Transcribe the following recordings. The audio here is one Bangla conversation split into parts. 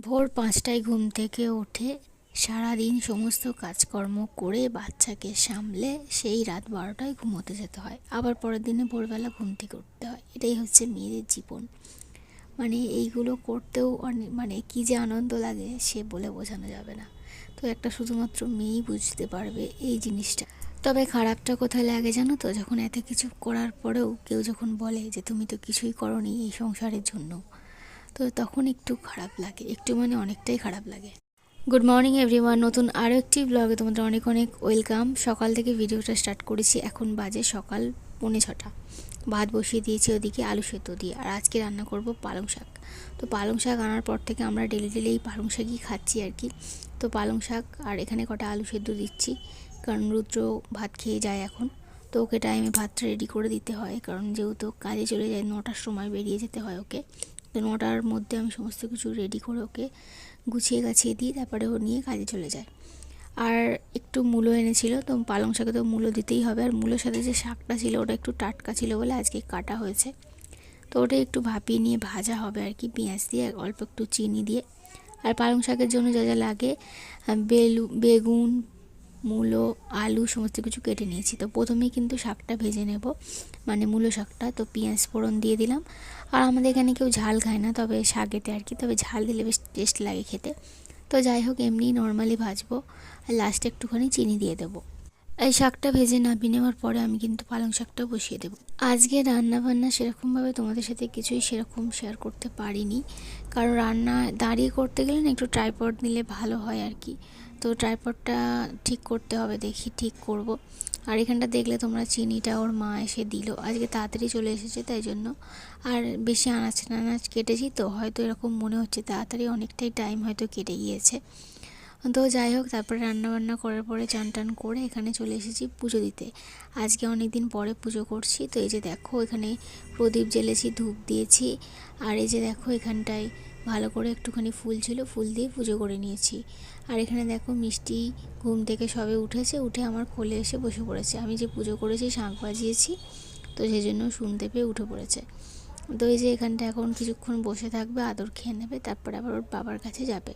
ভোর পাঁচটায় ঘুম থেকে উঠে সারাদিন সমস্ত কাজকর্ম করে বাচ্চাকে সামলে সেই রাত বারোটায় ঘুমোতে যেতে হয়। আবার পরের দিনে ভোরবেলা ঘুম থেকে উঠতে হয়। এটাই হচ্ছে মেয়েদের জীবন। মানে এইগুলো করতেও অনেক মানে কী যে আনন্দ লাগে সে বলে বোঝানো যাবে না। তো একটা শুধুমাত্র মেয়েই বুঝতে পারবে এই জিনিসটা। তবে খারাপটা কোথায় লাগে জানো তো? যখন এত কিছু করার পরেও কেউ যখন বলে যে, তুমি তো কিছুই করনি এই সংসারের জন্য। তো তখন একটু খারাপ লাগে, একটু মানে অনেকটাই খারাপ লাগে। গুড মর্নিং এভরিওয়ান নতুন আরও একটি ব্লগে তোমাদের অনেক অনেক ওয়েলকাম সকাল থেকে ভিডিওটা স্টার্ট করেছি, এখন বাজে সকাল পৌনে ছটা। ভাত বসিয়ে দিয়েছি ওদিকে আলু সেদ্ধ দিয়ে, আর আজকে রান্না করব পালং শাক। তো পালং শাক আনার পর থেকে আমরা ডেলি ডেলি এই পালং শাকই খাচ্ছি আর কি। তো পালং শাক আর এখানে কটা আলু সেদ্ধ দিচ্ছি, কারণ রুদ্র ভাত খেয়ে যায় এখন। তো ওকে টাইমে ভাতটা রেডি করে দিতে হয়, কারণ যেহেতু কাজে চলে যায়, নটার সময় বেরিয়ে যেতে হয় ওকে। তো নটার মধ্যে আমি সমস্ত কিছু রেডি করে ওকে গুছিয়ে গাছিয়ে দিই, তারপরে ও নিয়ে কাজে চলে যায়। আর একটু মূলো এনেছিল, তো পালং শাকে তো মূলো দিতেই হবে। আর মূলোর সাথে যে শাকটা ছিল ওটা একটু টাটকা ছিল বলে আজকে কাটা হয়েছে। তো ওটা একটু ভাপিয়ে নিয়ে ভাজা হবে আর কি, পেঁয়াজ দিয়ে অল্প একটু চিনি দিয়ে। আর পালং শাকের জন্য যা যা লাগে বেলু, বেগুন, মূলো, আলু, সমস্ত কিছু কেটে নিয়েছি। তো প্রথমেই কিন্তু শাকটা ভেজে নেব। মানে মূলো শাকটা, তো পেঁয়াজ ফোড়ন দিয়ে দিলাম। আর আমাদের এখানে কেউ ঝাল খায় না, তবে শাকেতে আর কি, তবে ঝাল দিলে বেশ টেস্ট লাগে খেতে। তো যাই হোক এমনি নর্মালি ভাজবো। আর লাস্টে একটুখানি চিনি দিয়ে দেবো। এই শাকটা ভেজে নামিয়ে নেওয়ার পরে আমি কিন্তু পালং শাকটা বসিয়ে দেবো। আজকে রান্না বান্না সেরকমভাবে তোমাদের সাথে কিছুই সেরকম শেয়ার করতে পারিনি। কারণ রান্না দাঁড়িয়ে করতে গেলে না একটু ট্রাইপড নিলে ভালো হয় আর কি। তো ট্রাইপডটা ঠিক করতে হবে, দেখি ঠিক করব। আর এখানটা দেখলে তোমরা চিনিটা ওর মা এসে দিল। আজকে তাড়াতাড়ি চলে এসেছে, তাই জন্য। আর বেশি আনাজ টানাজ কেটেছি তো, হয়তো এরকম মনে হচ্ছে, তাড়াতাড়ি অনেকটাই টাইম হয়তো কেটে গিয়েছে। তো যাই হোক, তারপরে রান্নাবান্না করার পরে চান টান করে এখানে চলে এসেছি পুজো দিতে। আজকে অনেক দিন পরে পুজো করছি। তো এই যে দেখো, এখানে প্রদীপ জ্বেলেছি, ধূপ দিয়েছি। আর এই যে দেখো, এখানটায় ভালো করে একটুখানি ফুল ছিল, ফুল দিয়ে পুজো করে নিয়েছি। আর এখানে দেখো, মিষ্টি ঘুম থেকে সবে উঠেছে, উঠে আমার কোলে এসে বসে পড়েছে। আমি যে পুজো করেছি, শাঁখ বাজিয়েছি, তো সেই জন্য শুনতে পেয়ে উঠে পড়েছে। তো এই যে এখানটা এখন কিছুক্ষণ বসে থাকবে, আদর খেয়ে নেবে, তারপরে আবার ওর বাবার কাছে যাবে।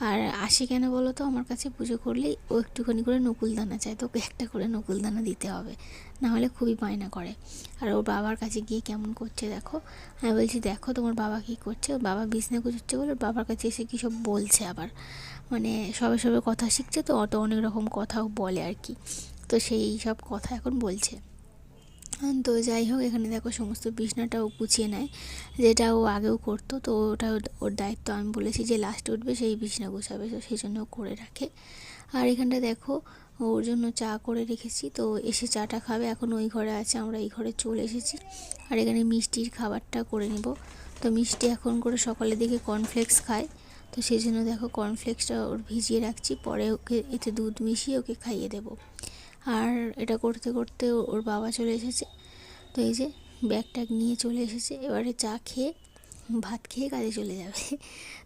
আর আসে কেন বলো তো? আমার কাছে পুজো করলেই ও একটুখানি করে নকুল দানা চায়, তোকে একটা করে নকুল দানা দিতে হবে। না হলে খুবই বায়না করে। আর ওর বাবার কাছে গিয়ে কেমন করছে দেখো? আমি বলছি, দেখো তোমার বাবা কী করছে? ওর বাবা বিছনা গুছোচ্ছে বলে বাবার কাছে এসে কী সব বলছে আবার? মানে সবে সবে কথা শিখছে তো, অত অনেক রকম কথাও বলে আর কি। তো সেই সব কথা এখন বলছে। তো যাই হোক, এখানে দেখো সমস্ত বিছনাটাও গুছিয়ে নেয়। যেটা ও আগেও করতো, তো ওটা ওর দায়িত্ব। আমি বলেছি যে লাস্টে উঠবে, সেই বিছনা গোছাবে, তো সেই জন্য করে রাখে। আর এখানটা দেখো, ওর জন্য চা করে রেখেছি, তো এসে চাটা খাবে। এখন ওই ঘরে আছে, আমরা এই ঘরে চলে এসেছি। আর এখানে মিষ্টির খাবারটা করে নেব। তো মিষ্টি এখন করে সকালের দিকে কর্নফ্লেক্স খায়। তো সেই জন্য দেখো কর্নফ্লেক্সটা ওর ভিজিয়ে রাখছি। পরে ওকে এতে দুধ মিশিয়ে ওকে খাইয়ে দেবো। আর এটা করতে করতে ওর বাবা চলে এসেছে। তো এই যে ব্যাগ ট্যাগ নিয়ে চলে এসেছে। এবারে চা খেয়ে, ভাত খেয়ে কাজে চলে যাবে।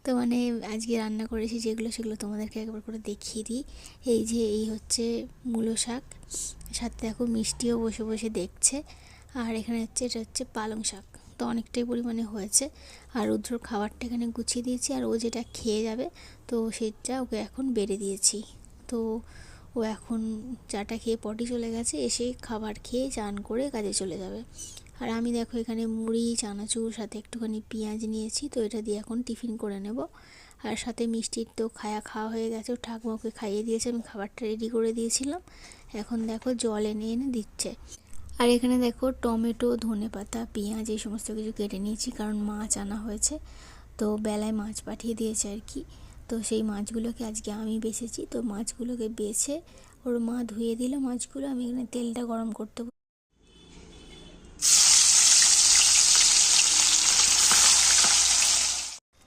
তো মানে আজকে রান্না করেছি যেগুলো, সেগুলো তোমাদেরকে একবার করে দেখিয়ে দিই। এই যে এই হচ্ছে মূলো শাক। সাথে দেখো মিষ্টিও বসে বসে দেখছে। আর এখানে হচ্ছে, এটা হচ্ছে পালং শাক। তো অনেকটাই পরিমাণে হয়েছে। আর রুদ্রর খাবারটা এখানে গুছিয়ে দিয়েছি। আর ও যেটা খেয়ে যাবে, তো সেটা ওকে এখন বেড়ে দিয়েছি। তো ও এখন চাটা খেয়ে পটি চলে গেছে, এসে খাবার খেয়ে চান করে কাজে চলে যাবে। আর আমি দেখো এখানে মুড়ি, চানাচুর, সাথে একটুখানি পেঁয়াজ নিয়েছি, তো এটা দিয়ে এখন টিফিন করে নেব। আর সাথে মিষ্টির তো খায়া খাওয়া হয়ে গেছে ঠাকুমাকে খাইয়ে দিয়েছে, আমি খাবারটা রেডি করে দিয়েছিলাম। এখন দেখো জল এনে এনে দিচ্ছে। আর এখানে দেখো টমেটো, ধনে পাতা, পেঁয়াজ, এই সমস্ত কিছু কেটে নিয়েছি, কারণ মাছ আনা হয়েছে, তো বেলায় মাছ পাঠিয়ে দিয়েছে আর কি। তো সেই মাছগুলোকে আজকে আমি বেছেছি। তো মাছগুলোকে বেছে ওর মা ধুয়ে দিল মাছগুলো, আমি এখানে তেলটা গরম করতে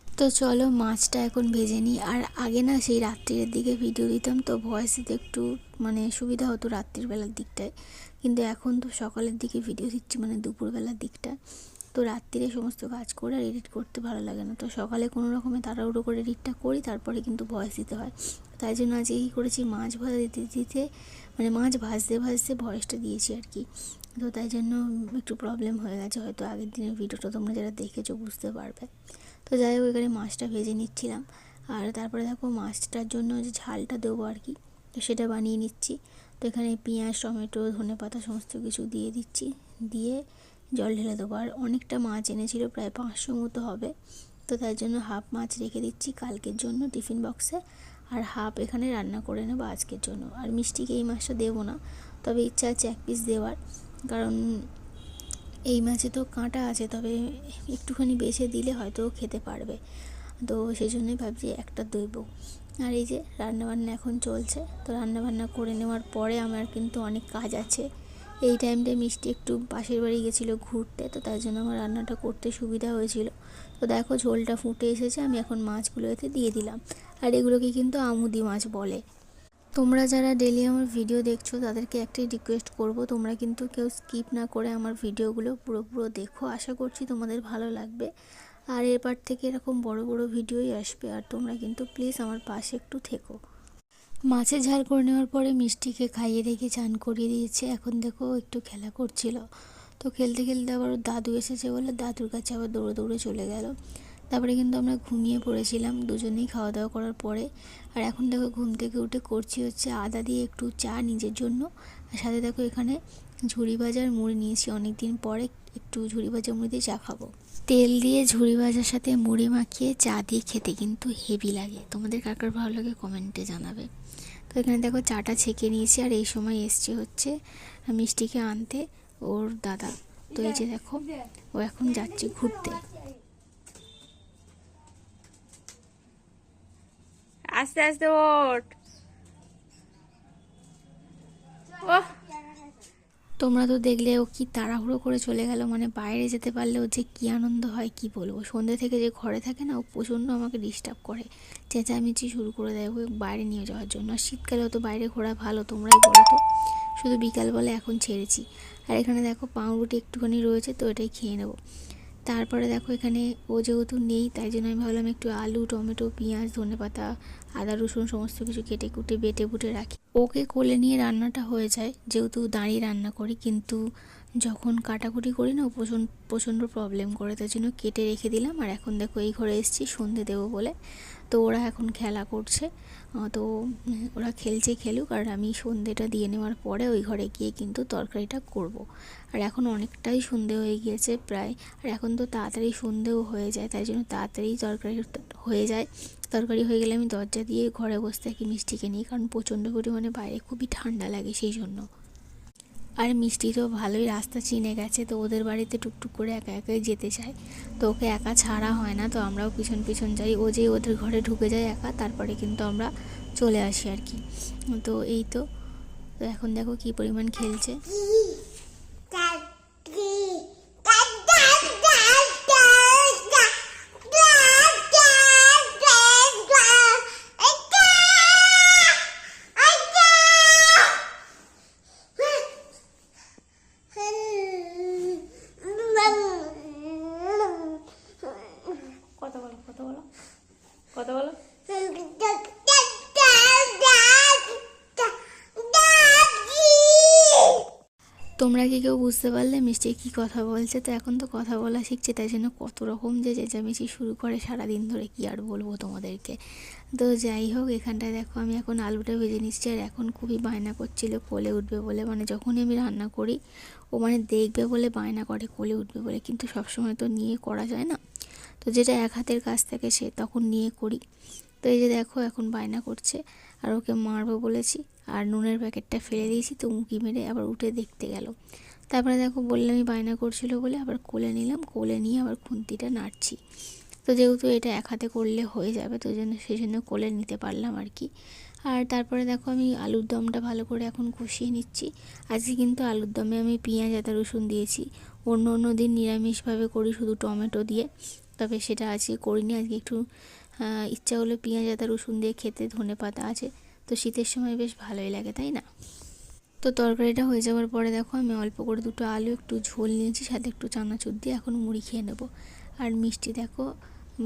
তো চলো মাছটা এখন ভেজে নিই। আর আগে না সেই রাত্রির দিকে ভিডিও দিতাম, তো ভয়েস দিতে একটু মানে সুবিধা হতো রাত্রির বেলার দিকটায়। কিন্তু এখন তো সকালের দিকে ভিডিও দিচ্ছি মানে দুপুরবেলার দিকটা। তো রাত্রিরে সমস্ত কাজ করে আর এডিট করতে ভালো লাগে না। তো সকালে কোনো রকমে তাড়াহুড়ো করে এডিটটা করি, তারপরে কিন্তু ভয়েস দিতে হয়। তাই জন্য আজকে কী করেছি মাছ ভাজা দিতে দিতে মানে মাছ ভাজতে ভাজতে ভয়েসটা দিয়েছি আর কি। তো তাই জন্য একটু প্রবলেম হয়ে গেছে, হয়তো আগের দিনের ভিডিওটা তোমরা যারা দেখেছ বুঝতে পারবে। তো যাই হোক, এখানে মাছটা ভেজে নিচ্ছিলাম। আর তারপরে দেখো মাছটার জন্য যে ঝালটা দেবো আর কি, তো সেটা বানিয়ে নিচ্ছি। তো এখানে পেঁয়াজ, টমেটো ধনে পাতা সমস্ত কিছু দিয়ে দিচ্ছি। দিয়ে জল ঢেলে দেবো। আর অনেকটা মাছ এনেছিল, প্রায় পাঁচশো মতো হবে। তো তার জন্য হাফ মাছ রেখে দিচ্ছি কালকের জন্য টিফিন বক্সে। আর হাফ এখানে রান্না করে নেব আজকের জন্য। আর মিষ্টিকে এই মাছটা দেবো না, তবে ইচ্ছা আছে এক পিস দেওয়ার। কারণ এই মাছে তো কাঁটা আছে, তবে একটুখানি বেছে দিলে হয়তো খেতে পারবে। তো সেই জন্যই ভাবছি একটা দেবো। আর এই যে রান্নাবান্না এখন চলছে, তো রান্নাবান্না করে নেওয়ার পরে আমার কিন্তু অনেক কাজ আছে। এই টাইমটায় মিষ্টি একটু পাশের বাড়ি গেছিল ঘুরতে, তো তার জন্য আমার রান্নাটা করতে সুবিধা হয়েছিল। তো দেখো ঝোলটা ফুটে এসেছে, আমি এখন মাছগুলো এতে দিয়ে দিলাম। আর এগুলোকে কিন্তু আমুদি মাছ বলে। তোমরা যারা ডেলি আমার ভিডিও দেখছ, তাদেরকে একটাই রিকোয়েস্ট করব, তোমরা কিন্তু কেউ স্কিপ না করে আমার ভিডিওগুলো পুরো পুরো দেখো। আশা করছি তোমাদের ভালো লাগবে। আর এরপর থেকে এরকম বড় বড় ভিডিওই আসবে, আর তোমরা কিন্তু প্লিজ আমার পাশে একটু থেকো। মাছের ঝাল করে নেওয়ার পরে মিষ্টিকে খাইয়ে রেখে চান করিয়ে দিয়েছে। এখন দেখো একটু খেলা করছিল। তো খেলতে খেলতে আবার দাদু এসেছে বলে দাদুর কাছে আবার দৌড়ে দৌড়ে চলে গেল। তারপরে কিন্তু আমরা ঘুমিয়ে পড়েছিলাম দুজনেই খাওয়া দাওয়া করার পরে। আর এখন দেখো ঘুম থেকে উঠে করছি হচ্ছে আদা দিয়ে একটু চা নিজের জন্য। আর সাথে দেখো এখানে ঝুড়ি ভাজার মুড়ি নিয়েছি অনেক দিন পরে, একটু ঝুড়ি ভাজা মুড়ি দিয়ে চা খাব। তেল দিয়ে ঝুড়ি ভাজার সাথে মুড়ি মাখিয়ে চা দিয়ে খেতে কিন্তু হেভি লাগে। তোমাদের কার কার ভালো লাগে কমেন্টে জানাবে। তো এখানে দেখো চাটা ছেঁকে নিয়েছি আর এই সময় এসছে হচ্ছে মিষ্টিকে আনতে ওর দাদা। তো এই যে দেখো, ও এখন যাচ্ছে ঘুরতে। আস্তে আস্তে ওঠ। ওহ! তোমরা তো দেখলে ও কি তাড়াহুড়ো করে চলে গেল মানে বাইরে যেতে পারলে ও যে কী আনন্দ হয় কি বলব? সন্ধ্যে থেকে যে ঘরে থাকে না, ও প্রচণ্ড আমাকে ডিস্টার্ব করে। চেঁচামেচি শুরু করে দেয় ওকে বাইরে নিয়ে যাওয়ার জন্য। আর শীতকালেও তো বাইরে ঘোরা ভালো, তোমরাই বলো তো। শুধু বিকালবেলা এখন ছেড়েছি। আর এখানে দেখো পাউরুটি একটুখানি রয়েছে, তো এটাই খেয়ে নেব। তারপরে দেখো এখানে ও যেহেতু নেই, তাই জন্য আমি ভাবলাম একটু আলু, টমেটো, পেঁয়াজ, ধনেপাতা আদা, রসুন সমস্ত কিছু কেটে কুটে বেটে বুটে রাখি। ওকে কোলে নিয়ে রান্নাটা হয়ে যায়, যেহেতু দাঁড়িয়ে রান্না করি, কিন্তু যখন কাটাকুটি করি না প্রচণ্ড প্রচণ্ড প্রবলেম করে, তার জন্য কেটে রেখে দিলাম। আর এখন দেখো, এই ঘরে এসেছি, সন্ধে দেবো বলে। তো ওরা এখন খেলা করছে। তো ওরা খেলছে, খেলুক, আর আমি সন্ধেটা দিয়ে নেওয়ার পরে ওই ঘরে গিয়ে কিন্তু তরকারিটা করব। আর এখন অনেকটাই সন্ধে হয়ে গিয়েছে প্রায়। আর এখন তো তাড়াতাড়ি সন্ধেও হয়ে যায়, তাই জন্য তাড়াতাড়ি তরকারি হয়ে যায়। তরকারি হয়ে গেলে আমি দরজা দিয়ে ঘরে বসে থাকি মিষ্টিকে নিয়ে, কারণ প্রচণ্ড পরিমাণে বাইরে খুবই ঠান্ডা লাগে সেই জন্য। আর মিষ্টি তো ভালোই রাস্তা চিনে গেছে, তো ওদের বাড়িতে টুকটুক করে একা একাই যেতে চায়। তো ওকে একা ছাড়া হয় না, তো আমরাও পিছন পিছন যাই। ও যে ওদের ঘরে ঢুকে যায় একা, তারপরে কিন্তু আমরা চলে আসি আর কি। তো এই তো তো এখন দেখো কি পরিমাণ খেলছে। তোমরা কি কেউ বুঝতে পারলে? মিষ্টি কি কথা বলছে? তো এখন তো কথা বলা শিখছে, তাই জন্য কত রকম যে চেঁচামেচি শুরু করে সারাদিন ধরে কি আর বলব তোমাদেরকে। তো যাই হোক, এখানটায় দেখো আমি এখন আলুটা ভেজে নিচ্ছি, আর এখন খুবই বায়না করছিল কোলে উঠবে বলে। মানে যখনই আমি রান্না করি, ও মানে দেখবে বলে বায়না করে কোলে উঠবে বলে, কিন্তু সবসময় তো নিয়ে করা যায় না। তো যেটা এক হাতের কাজ থাকে সে তখন নিয়ে করি। তো এই যে দেখো এখন বায়না করছে, আর ওকে মারবো বলেছি। আর নুনের প্যাকেটটা ফেলে দিয়েছি, তো উঁকি মেরে আবার উঠে দেখতে গেল। তারপরে দেখো বললামই বায়না করছিল বলে আবার কোলে নিলাম, কোলে নিয়ে আবার খুন্তিটা নাড়ছি। তো যেহেতু এটা এক হাতে করলে হয়ে যাবে, তো জন্য সেই জন্য কোলে নিতে পারলাম আর কি। আর তারপরে দেখো আমি আলুর দমটা ভালো করে এখন কষিয়ে নিচ্ছি। আজকে কিন্তু আলুর দমে আমি পেঁয়াজ আদা রসুন দিয়েছি। অন্য অন্য দিন নিরামিষভাবে করি শুধু টমেটো দিয়ে, তবে সেটা আজকে করিনি, আজকে একটু ইচ্ছা হলো পেঁয়াজ, আদা, রসুন দিয়ে খেতে ধনে পাতা আছে। তো শীতের সময় বেশ ভালোই লাগে, তাই না? তো তরকারিটা হয়ে যাওয়ার পরে দেখো, আমি অল্প করে দুটো আলু, একটু ঝোল নিয়েছি, সাথে একটু চানাচুর দিয়ে এখন মুড়ি খেয়ে নেব। আর মিষ্টি দেখো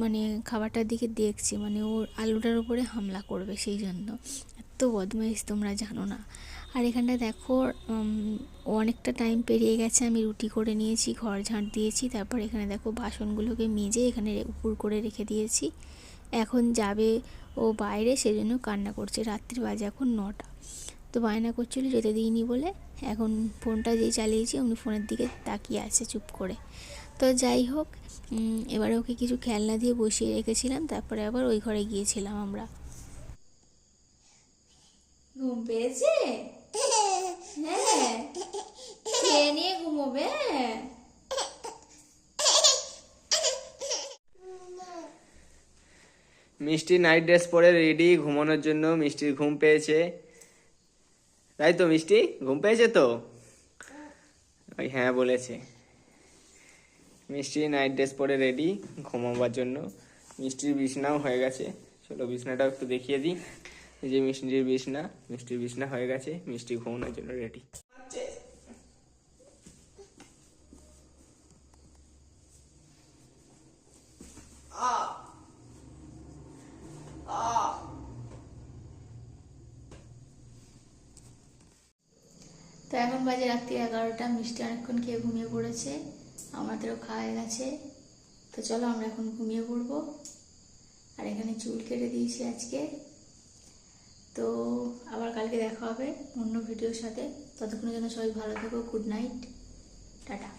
মানে খাবারটার দিকে দেখছি মানে ওর আলুটার উপরে হামলা করবে সেই জন্য। এত বদমাইশ তোমরা জানো না। আর এখানটা দেখো অনেকটা টাইম পেরিয়ে গেছে, আমি রুটি করে নিয়েছি, ঘর ঝাঁট দিয়েছি, তারপর এখানে দেখো বাসনগুলোকে মেজে এখানে উপর করে রেখে দিয়েছি। এখন যাবে ও বাইরে, সেজন্য কান্না করছে। রাত্রি বাজে এখন নটা। তো বায়না করছিল যেতে দিইনি বলে। এখন ফোনটা যেই চালিয়েছি, উনি ফোনের দিকে তাকিয়ে আছে চুপ করে। তো যাই হোক এবারে ওকে কিছু খেলনা দিয়ে বসিয়ে রেখেছিলাম। তারপরে আবার ওই ঘরে গিয়েছিলাম আমরা। ঘুম পেয়েছে হ্যাঁ খেয়ে নিয়ে ঘুমোবে মিষ্টি নাইট ড্রেস পরে রেডি ঘুমানোর জন্য মিষ্টির ঘুম পেয়েছে। তাই তো মিষ্টি? ঘুম পেয়েছে তো? ওই হ্যাঁ বলেছে। মিষ্টি নাইট ড্রেস পরে রেডি ঘুমাবার জন্য। মিষ্টির বিছনাও হয়ে গেছে। চলো বিছনাটাও একটু দেখিয়ে দিই। এই যে মিষ্টির বিছনা মিষ্টির বিছনা হয়ে গেছে। মিষ্টি ঘুমানোর জন্য রেডি। তো এখন বাজে রাত্রি এগারোটা, মিষ্টি অনেকক্ষণ খেয়ে ঘুমিয়ে পড়েছে, আমাদেরও খাওয়া গেছে। তো চলো আমরা এখন ঘুমিয়ে পড়ব। আর এখানে চুল কেটে দিয়েছি আজকে। তো আবার কালকে দেখা হবে অন্য ভিডিওর সাথে। ততক্ষণের জন্য সবাই ভালো থাকো, গুড নাইট, টাটা।